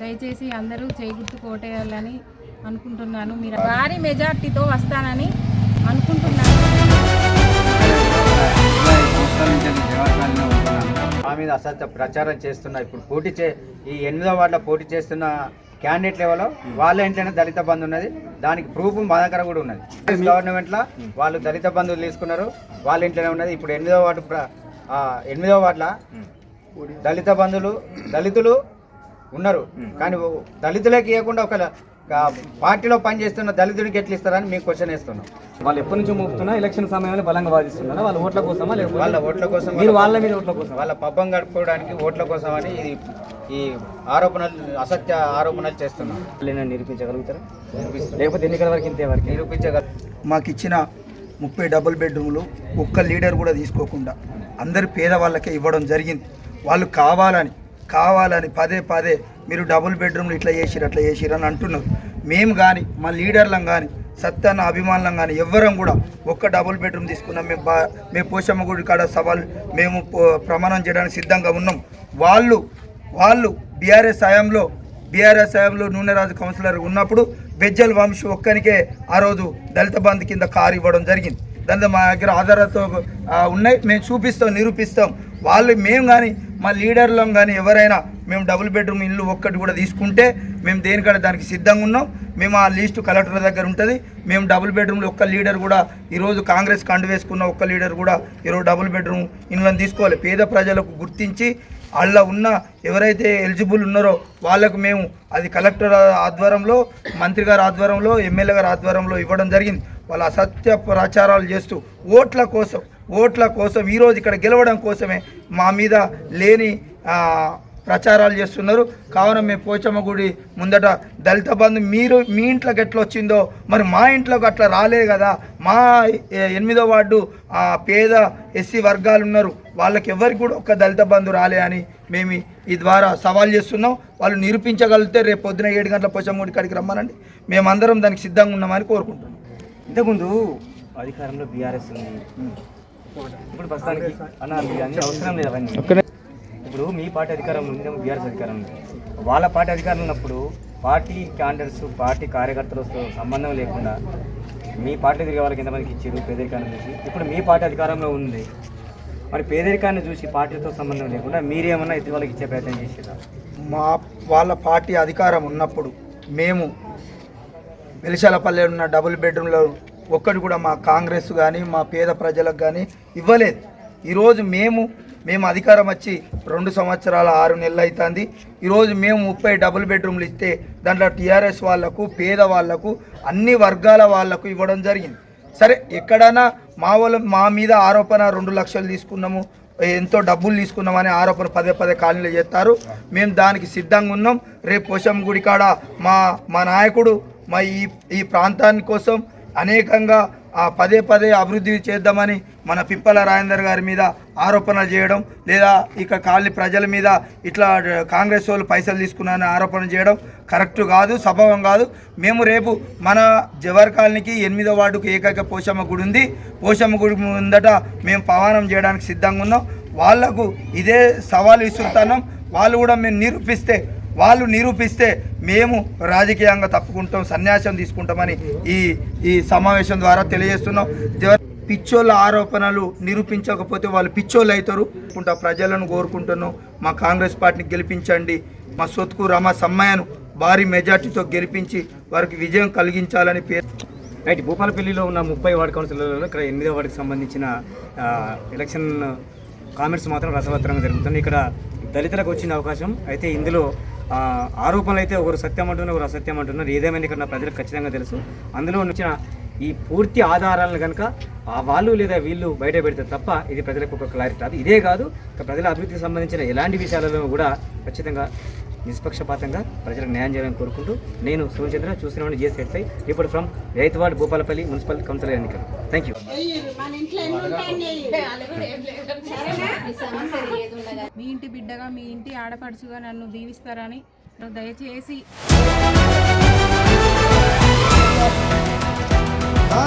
దయచేసి అందరూ చేగుర్తు కోటేయాలని అనుకుంటున్నాను. మీరు భారీ మెజార్టీతో వస్తానని అనుకుంటున్నాను. మా మీద అసత్య ప్రచారం చేస్తున్న. ఇప్పుడు పోటీ చే ఈ ఎనిమిదో వార్డులో పోటీ చేస్తున్న క్యాండిడేట్ లెవెల్ వాళ్ళ ఇంట్లోనే దళిత బంధు ఉన్నది. దానికి ప్రూఫ్ మా దగ్గర కూడా ఉన్నది. గవర్నమెంట్లో వాళ్ళు దళిత బంధువులు తీసుకున్నారు. వాళ్ళ ఇంట్లోనే ఉన్నది. ఇప్పుడు ఎనిమిదో వార్డు ఆ, ఎనిమిదో వార్డుల దళిత బంధువులు దళితులు ఉన్నారు. కానీ దళితులకి ఇవ్వకుండా ఒక పార్టీలో పనిచేస్తున్న దళితుడికి ఎట్లా ఇస్తారని మేము క్వశ్చన్ వేస్తున్నాం. వాళ్ళు ఎప్పటి నుంచో మోపుతున్నా ఎలక్షన్ సమయంలో బలంగా వాదిస్తున్నారా? వాళ్ళ ఓట్ల కోసమా వాళ్ళ ఓట్ల కోసం వాళ్ళ మీద ఓట్ల కోసం వాళ్ళ పబ్బం గడుపుకోవడానికి ఓట్ల కోసం అని ఇది ఈ ఆరోపణలు అసత్య ఆరోపణలు చేస్తున్నాం. నిరూపించగలుగుతారా? లేకపోతే ఎన్నికల వరకు ఇంతే వరకు? నిరూపించగల మాకు ఇచ్చిన ముప్పై డబుల్ బెడ్రూమ్లు ఒక్క లీడర్ కూడా తీసుకోకుండా అందరు పేదవాళ్ళకే ఇవ్వడం జరిగింది. వాళ్ళు కావాలని కావాలని పదే పదే మీరు డబుల్ బెడ్రూమ్లు ఇట్లా చేసిరు అట్లా చేసిరు అని అంటున్నారు. మేము కానీ మా లీడర్లం కానీ సత్యాన్న అభిమానులం కానీ ఎవ్వరం కూడా ఒక్క డబుల్ బెడ్రూమ్ తీసుకున్నాం మేము బా మేము పోషమ్మ గుడి కాడ సవాల్ మేము ప్రమాణం చేయడానికి సిద్ధంగా ఉన్నాం. వాళ్ళు వాళ్ళు బీఆర్ఎస్ హయాంలో బీఆర్ఎస్ హయాంలో నూనెరాజు కౌన్సిలర్ ఉన్నప్పుడు బెజ్జల్ వంశీ ఒక్కనికే ఆ రోజు దళిత బంధు కింద కారు ఇవ్వడం జరిగింది. దాంతో మా దగ్గర ఆధారాలతో ఉన్నాయి. మేము చూపిస్తాం నిరూపిస్తాం. వాళ్ళు మేము కానీ మా లీడర్లం కానీ ఎవరైనా మేము డబుల్ బెడ్రూమ్ ఇల్లు ఒక్కటి కూడా తీసుకుంటే మేము దేనికంటే దానికి సిద్ధంగా ఉన్నాం. మేము ఆ లిస్టు కలెక్టర్ దగ్గర ఉంటుంది. మేము డబుల్ బెడ్రూమ్లో ఒక్క లీడర్ కూడా ఈరోజు కాంగ్రెస్ కండు వేసుకున్న ఒక్క లీడర్ కూడా ఈరోజు డబుల్ బెడ్రూమ్ ఇళ్ళని తీసుకోవాలి. పేద ప్రజలకు గుర్తించి అలా ఉన్న ఎవరైతే ఎలిజిబుల్ ఉన్నారో వాళ్ళకు మేము అది కలెక్టర్ ఆధ్వర్యంలో మంత్రి గారి ఆధ్వర్యంలో ఎమ్మెల్యే గారి ఆధ్వర్యంలో ఇవ్వడం జరిగింది. వాళ్ళ అసత్య ప్రచారాలు చేస్తూ ఓట్ల కోసం ఓట్ల కోసం ఈరోజు ఇక్కడ గెలవడం కోసమే మా మీద లేని ప్రచారాలు చేస్తున్నారు. కావున మేము పోచమ్మ గుడి ముందట దళిత బంధు మీరు మీ ఇంట్లోకి ఎట్లా వచ్చిందో మరి మా ఇంట్లోకి అట్లా రాలేదు కదా. మా ఎ- ఎనిమిదో వార్డు ఆ, పేద ఎస్సీ వర్గాలు ఉన్నారు. వాళ్ళకి ఎవరికి కూడా ఒక్క దళిత బంధు రాలే అని మేము ఈ- ద్వారా సవాల్ చేస్తున్నాం. వాళ్ళు నిరూపించగలిగితే రేపు పొద్దున ఏడు గంటల పోచమ్మ గుడి కాడికి రమ్మనండి. మేమందరం దానికి సిద్ధంగా ఉన్నామని కోరుకుంటున్నాం. ఇంతకుముందు అధికారంలో బీఆర్ఎస్ ఉంది. ఇప్పుడు ప్రస్తుతానికి అవసరం లేదు అవన్నీ. ఇప్పుడు మీ పార్టీ అధికారంలో ఉంది బీఆర్ఎస్ అధికారం వాళ్ళ పార్టీ అధికారంలో ఉన్నప్పుడు పార్టీ క్యాండిడేట్స్ పార్టీ కార్యకర్తలతో సంబంధం లేకుండా మీ పార్టీ తిరిగే వాళ్ళకి ఎంతమందికి ఇచ్చారు పేదరికాన్ని చూసి? ఇప్పుడు మీ పార్టీ అధికారంలో ఉంది. మరి పేదరికాన్ని చూసి పార్టీతో సంబంధం లేకుండా మీరేమన్నా ఎత్తి వాళ్ళకి ఇచ్చే ప్రయత్నం చేసేదా మా వాళ్ళ పార్టీ అధికారం ఉన్నప్పుడు మేము వెలిశాలపల్లె ఉన్న డబుల్ బెడ్రూమ్లో ఒక్కటి కూడా మా కాంగ్రెస్ కానీ మా పేద ప్రజలకు కానీ ఇవ్వలేదు. ఈరోజు మేము మేము అధికారం వచ్చి రెండు సంవత్సరాల ఆరు నెలలు అవుతుంది ఈరోజు మేము ముప్పై డబుల్ బెడ్రూమ్లు ఇస్తే దాంట్లో టీఆర్ఎస్ వాళ్ళకు పేద వాళ్ళకు అన్ని వర్గాల వాళ్ళకు ఇవ్వడం జరిగింది. సరే ఎక్కడైనా మా వాళ్ళ మా మీద ఆరోపణ రెండు లక్షలు తీసుకున్నాము ఎంతో డబ్బులు తీసుకున్నామని ఆరోపణ పదే పదే కాలనీలో చేస్తారు. మేము దానికి సిద్ధంగా ఉన్నాం. రేపు పోషం గుడి కాడ మా మా నాయకుడు మా ఈ ఈ ప్రాంతాని కోసం అనేకంగా ఆ పదే పదే అభివృద్ధి చేద్దామని మన పిప్పల రాజేందర్ గారి మీద ఆరోపణలు చేయడం లేదా ఇక కాలనీ ప్రజల మీద ఇట్లా కాంగ్రెస్ వాళ్ళు పైసలు తీసుకున్నారని ఆరోపణ చేయడం కరెక్ట్ కాదు సభవం కాదు. మేము రేపు మన జవహర్ కాలనీకి ఎనిమిదో వార్డుకు ఏకైక పోషమ్మ గుడి ఉంది. పోషమ్మ గుడి ముందట మేము పవానం చేయడానికి సిద్ధంగా ఉన్నాం. వాళ్ళకు ఇదే సవాలు విసురుతున్నాం. వాళ్ళు కూడా మేము నిరూపిస్తే వాళ్ళు నిరూపిస్తే మేము రాజకీయంగా తప్పుకుంటాం సన్యాసం తీసుకుంటామని ఈ ఈ సమావేశం ద్వారా తెలియజేస్తున్నాం. పిచ్చోళ్ళ ఆరోపణలు నిరూపించకపోతే వాళ్ళు పిచ్చోళ్ళు అవుతారు. అనుకుంటా ప్రజలను కోరుకుంటున్నాం. మా కాంగ్రెస్ పార్టీని గెలిపించండి. మా సొత్కు రమ సమ్మయ్యను భారీ మెజార్టీతో గెలిపించి వారికి విజయం కలిగించాలని పేరు రైట్ భూపాలపల్లిలో ఉన్న ముప్పై వార్డు కౌన్సిలర్లలో ఇక్కడ ఎనిమిదో వార్డుకి సంబంధించిన ఎలక్షన్ కామెంట్స్ మాత్రం రసవత్తరంగా జరుగుతుంది ఇక్కడ దళితులకు వచ్చిన అవకాశం అయితే ఇందులో ఆరోపణలు అయితే ఒకరు సత్యం అంటున్నారు ఒకరు అసత్యం అంటున్నారు. ఏదేమైనా ఇక్కడ నా ప్రజలకు ఖచ్చితంగా తెలుసు. అందులో వచ్చిన ఈ పూర్తి ఆధారాలను కనుక ఆ వాళ్ళు లేదా వీళ్ళు బయట పెడితే తప్ప ఇది ప్రజలకు ఒక క్లారిటీ రాదు. ఇదే కాదు ప్రజల అభివృద్ధికి సంబంధించిన ఎలాంటి విషయాలలో కూడా ఖచ్చితంగా నిష్పక్షపాతంగా ప్రజలకు న్యాయం చేయాలని కోరుకుంటూ నేను సూర్యచంద్ర చూస్తున్నాను జేఎస్ ఎట్పై ఇప్పుడు ఫ్రమ్ రైతువాడ్ భూపాలపల్లి మున్సిపల్ కౌన్సిలర్ ఎన్నికలు. థ్యాంక్ యూ మీ ఇంటి బిడ్డగా మీ ఇంటి ఆడపడుచుగా నన్ను దీవిస్తారని దయచేసి ఆ?